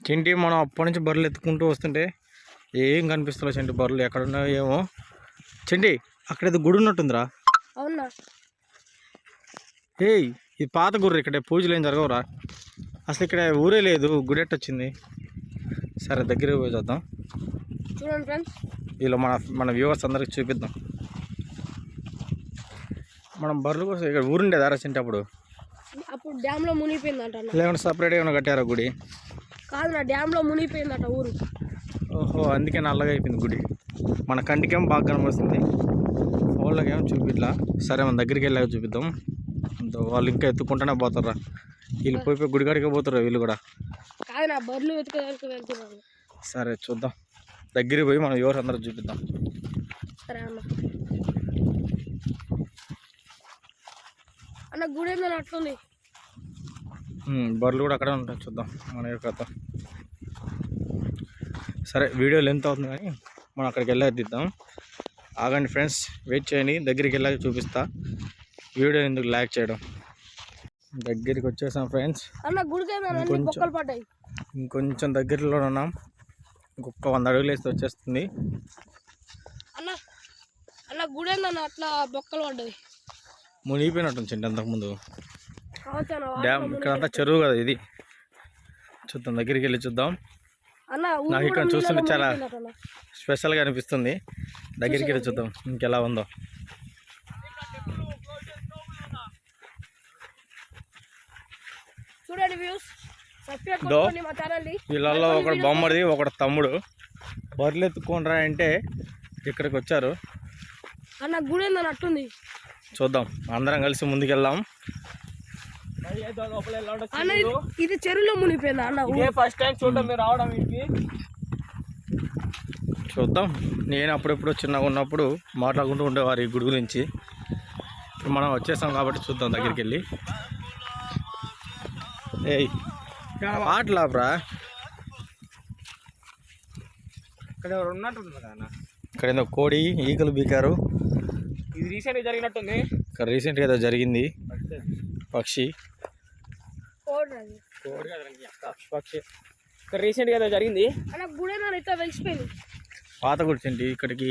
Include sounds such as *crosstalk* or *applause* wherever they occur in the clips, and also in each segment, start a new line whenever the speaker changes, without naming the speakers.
చింటి మనం అప్పటి నుంచి బర్రెలు ఎత్తుకుంటూ వస్తుంటే ఏం కనిపిస్తలే చింటి బర్రెలు ఎక్కడ ఉన్నాయో ఏమో చింటి అక్కడేదో గుడి ఉన్నట్టుందిరా.
అవునా?
ఏయ్ ఇది పాత గుర్రు ఇక్కడ పూజలు ఏం జరగవురా? అసలు ఇక్కడ ఊరే లేదు గుడి ఎట్టొచ్చింది సరే దగ్గరికి పోయి చూద్దాం.
చూడండి ఫ్రెండ్స్.
వీళ్ళు మన మన వ్యూవర్స్ అందరికి చూపిద్దాం. మనం బర్రెలు కోసం ఇక్కడ ఊరుండేదారా చింటి అప్పుడు?
అప్పుడు డ్యామ్లో మునిగిపోయిందంట
లేకుంటే సపరేట్గా ఏమైనా కట్టారా గుడి?
కాదు నా డ్యామ్లో మునిగిపోయిందట ఊరు.
ఓహో అందుకే నల్లగా అయిపోయింది గుడి. మన కంటికేమో బాగా కనబడుతుంది. వాళ్ళకేమో చూపిట్లా? సరే మన దగ్గరికి వెళ్ళాక చూపిద్దాం. అంత వాళ్ళు ఇంకా ఎత్తుకుంటూనే పోతారా వీళ్ళు పోయి పోయి గుడికాడికే పోతారు వీళ్ళు కూడా.
కాదు నా బర్రెలు వెతుకోడానికి
సరే చూద్దాం. దగ్గరికి పోయి మనం ఎవరు అందరూ చూపిద్దాం.
సరే అన్న. అన్న గుడి ఏందని అట్లుంది?
బర్రెలు కూడా అక్కడే ఉంటాయి చూద్దాం. మన యొక్క సరే వీడియో లెంత్ అవుతుంది కానీ మనం అక్కడికి వెళ్ళాక తీద్దాం ఆగండి ఫ్రెండ్స్ వెయిట్ చేయండి దగ్గరికి వెళ్ళాక చూపిస్తా. వీడియో ఎందుకు లైక్ చేయడం? దగ్గరికి వచ్చేసాం ఫ్రెండ్స్ ఇంకొంచెం. దగ్గరలో ఉన్నాం. ఇంకొక వంద అడుగులు వేస్తే వచ్చేస్తుంది.
అన్న అన్న అట్లా బొక్కలు
మునిగిపోయినట్టుంది చింటి అంతకుముందు డ్యామ్ ఇక్కడంతా చెరువు కదా ఇది. చూద్దాం దగ్గరికి వెళ్ళి చూద్దాం. నాకు ఇక్కడ
కూడా
చూస్తుంటే చాలా. స్పెషల్గా అనిపిస్తుంది. దగ్గరికి చూద్దాం. ఇంకెలా ఉందో. వీళ్ళల్లో ఒకడు బొమ్మడిది ఒకడు తమ్ముడు. బర్రెలు ఎత్తుకుంటారా అంటే ఇక్కడికి వచ్చారు.
అన్న గుడి ఏందని అట్టుంది
చూద్దాం. అందరం కలిసి ముందుకెళ్దాం.
అన్న ఇది ఇది చెరువులో మునిగిపోయిందా అన్న? ఊ-
ఫస్ట్ టైం చూడడం మీరు రావడం వీటికి
చూద్దాం. నేను అప్పుడెప్పుడు చిన్నగా ఉన్నప్పుడు మాట్లాడుకుంటూ ఉండేవారు ఈ గుడి గురించి. ఇప్పుడు మనం వచ్చేసాం కాబట్టి చూద్దాం దగ్గరికి వెళ్ళి ఏయ్ ఆటలాపరా
ఇక్కడ ఎవరు ఉన్నట్టుంది కదా
ఇక్కడ ఏదో కోడి ఈకలు బీకారు.
ఇది రీసెంట్ జరిగినట్టుంది.
ఇక్కడ రీసెంట్గా ఏదో జరిగింది. పక్షి.
కోడి.
పక్షి ఇక్కడ రీసెంట్గా జరిగింది.
పాత గుడి తింటి ఇక్కడికి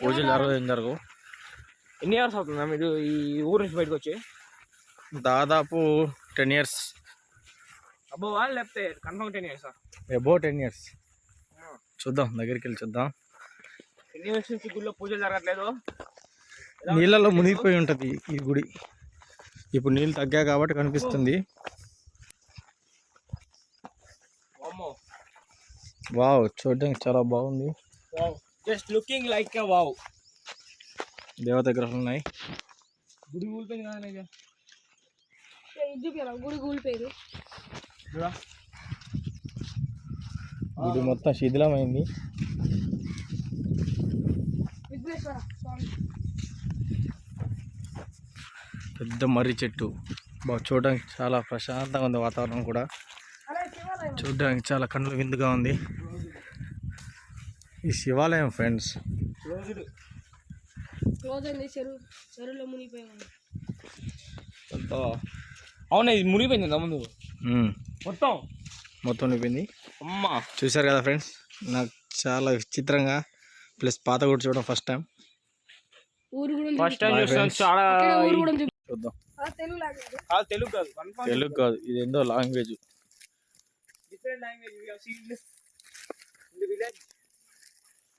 పూజలు జరగదు ఏం జరగవు.
ఎన్ని ఇయర్స్ అవుతుందా మీరు ఈ ఊరు నుంచి బయటకు వచ్చి?
దాదాపు టెన్ ఇయర్స్
అబ్బో వాళ్ళు లేకపోతే confirm ten years
above ten years చూద్దాం దగ్గరికి వెళ్ళి చూద్దాం.
ఎన్ని ఇయర్స్ నుంచి గుడిలో పూజలు జరగట్లేదు?
నీళ్ళలో మునిగిపోయి ఉంటుంది ఈ గుడి. ఇప్పుడు నీళ్ళు తగ్గా కాబట్టి కనిపిస్తుంది
అమ్మో
వావ్ చూడడానికి చాలా బాగుంది.
Wow just looking like a wow
దేవత గ్రహాలు ఉన్నాయి.
గుడి కూలిపోయింది
ఏ, ఇది గుడి కూలిపోయింది.
చూడా
గుడి మొత్తం శిథిలమైంది. పెద్ద మర్రి చెట్టు. బాగా చూడడానికి చాలా ప్రశాంతంగా ఉంది వాతావరణం కూడా. చూడడానికి చాలా కన్నుల విందుగా ఉంది. ఈ శివాలయం ఫ్రెండ్స్.
మునిగిపోయింది
అవునా ఇది మునిగిపోయింది ముందు. మొత్తం.
మొత్తం నింపింది
అమ్మా.
చూశారు కదా ఫ్రెండ్స్? నాకు చాలా విచిత్రంగా ప్లస్ పాత కూడా చూడడం ఫస్ట్ టైం.
ఫస్ట్ టైం చూస్తాను. చాలా.
చూద్దాం.
ఆ, తెలుగు లాంగ్వేజ్.
కాదు తెలుగు కాదు కన్ఫర్మ్
తెలుగు కాదు ఇది ఏందో language
different language we have seen this in the village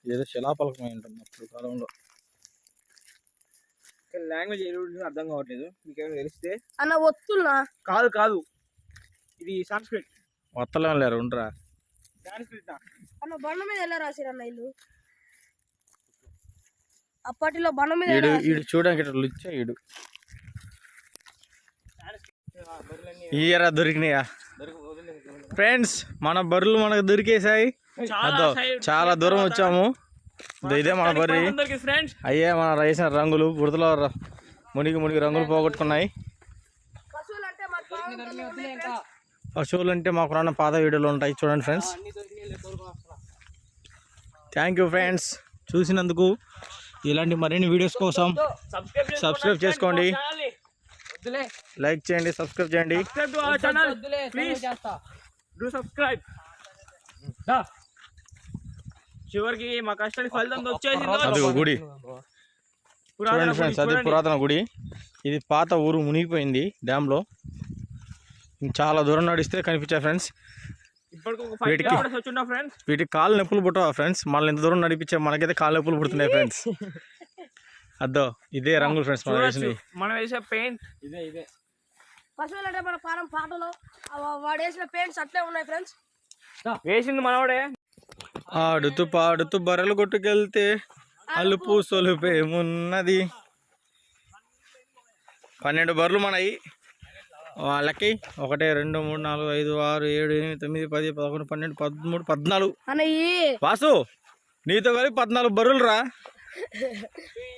ఏదో శిలాపలకమై ఉంటుంది అప్పుడు కాలంలో.
లాంగ్వేజ్ ఏ ఉంటుందో అర్థం కావట్లేదు. మీకు ఏమైనా తెలిస్తే
అన్న ఒత్తున్నా
కాదు కాదు. ఇది సంస్కృత్.
మొత్తలేం లేరు ఉండరా.
సంస్కృత్.
అన్న బండ మీద ఎలా రాసిరు అన్న ఇల్లు? అప్పటిలో బండ మీద
ఈడు? ఈడు చూడడానికి ఇట్లా లుచ్చా ఈడు. ఈ ఎరా దొరికినాయా? ఫ్రెండ్స్ మన బర్రెలు మనకు దొరికేసాయి చాలా దూరం వచ్చాము. ఇదో మన బర్రి.
అందరికి ఫ్రెండ్స్.
అయ్యే మన రైసిన రంగులు బురదలో మునిగి మునిగి రంగులు పోగొట్టుకున్నాయి.
పశువులు అంటే మాకు
మా పురాణ పాత వీడియోలు ఉంటాయి. చూడండి ఫ్రెండ్స్. థ్యాంక్ యూ ఫ్రెండ్స్ చూసినందుకు ఇలాంటి మరిన్ని వీడియోస్ కోసం
సబ్స్క్రైబ్
చేసుకోండి. లైక్ చేయండి సబ్స్క్రైబ్ చేయండి
డూ సబ్స్క్రైబ్ చివరికి మా కష్టానికి ఫలితం వచ్చేసిందో
గుడి.
పురాతన
చూడండి
గుడి,
ఫ్రెండ్స్ అది. పురాతన గుడి. ఇది పాత ఊరు మునిగిపోయింది డ్యామ్లో. చాలా దూరం నడిస్తే కనిపించాయి ఫ్రెండ్స్. వీటికి- వీటికి కాళ్ళు నొప్పులు పుట్టవా ఫ్రెండ్స్? మళ్ళీ ఇంత దూరం నడిపించే మనకైతే కాళ్ళు నొప్పులు పుడుతున్నాయి ఫ్రెండ్స్. *laughs* అద్దో ఇదే రంగులు ఫ్రెండ్స్ మనం
మనం వేసే పెయింట్. ఇదే ఇదే.
పశువులు అంటే మన ఫారం పాటలో. వాడు వేసిన పెయింట్స్ అట్లే ఉన్నాయి ఫ్రెండ్స్
వేసింది మనవాడే.
ఆడుతూ పాడుతూ బర్రెలు కొట్టుకెళ్తే అలుపు. సొలుపేమున్నది పన్నెండు బర్రెలు మనవి వాళ్ళకి ఒకటి రెండు మూడు నాలుగు ఐదు ఆరు ఏడు ఎనిమిది తొమ్మిది పది పదకొండు పన్నెండు పదమూడు పద్నాలుగు. వాసు నీతో కలిపి పద్నాలుగు బర్రెలు రా. *laughs*